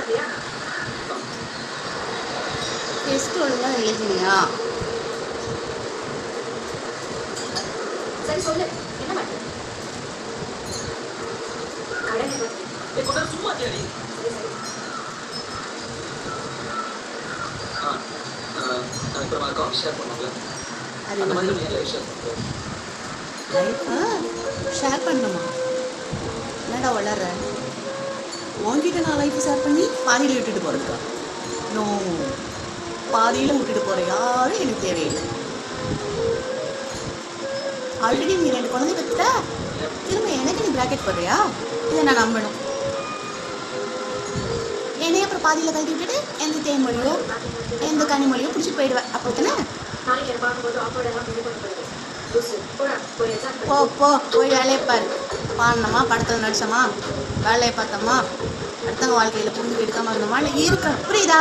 கிடையாது டெஸ்ட் ஒழுங்காக எழுதினியா? சரி சொல்லு. என்ன மாட்டேன் சும்மா தேடி அப்புறமா காஃபி ஷேர் பண்ணுவாங்களே அது மாதிரி ஷேர் பண்ணுவோம் ஷேர் பண்ணணுமா? என்னடா வளர்ற. உன்கிட்ட நான் லைஃப் ஷேர் பண்ணி பாதியில் விட்டுட்டு போகிறதுக்கா நோ பாதியில் விட்டுட்டு போகிற யாரும் எனக்கு தேவையில்லை. ஆல்ரெடி நீ ரெண்டு குழந்தை பெற்ற திரும்ப எனக்கு நீ பிராக்கெட் போடுறியா? இதை நான் நம்பணும். என்னைய அப்புறம் பாதியில் கழட்டி விட்டுட்டு எந்த தேன்மொழியோ எந்த கனிமொழியோ பிடிச்சிட்டு போயிடுவேன் அப்போ தானே போ போ. போய் வேலையை பாரு. பாடினோமா படத்தில் நடிச்சோமா? வேலையை பார்த்தோமா? அடுத்தவங்க வாழ்க்கையில் புரிஞ்சு எடுக்காமல் இருந்தோமா இல்லை இருக்க புரியுதா?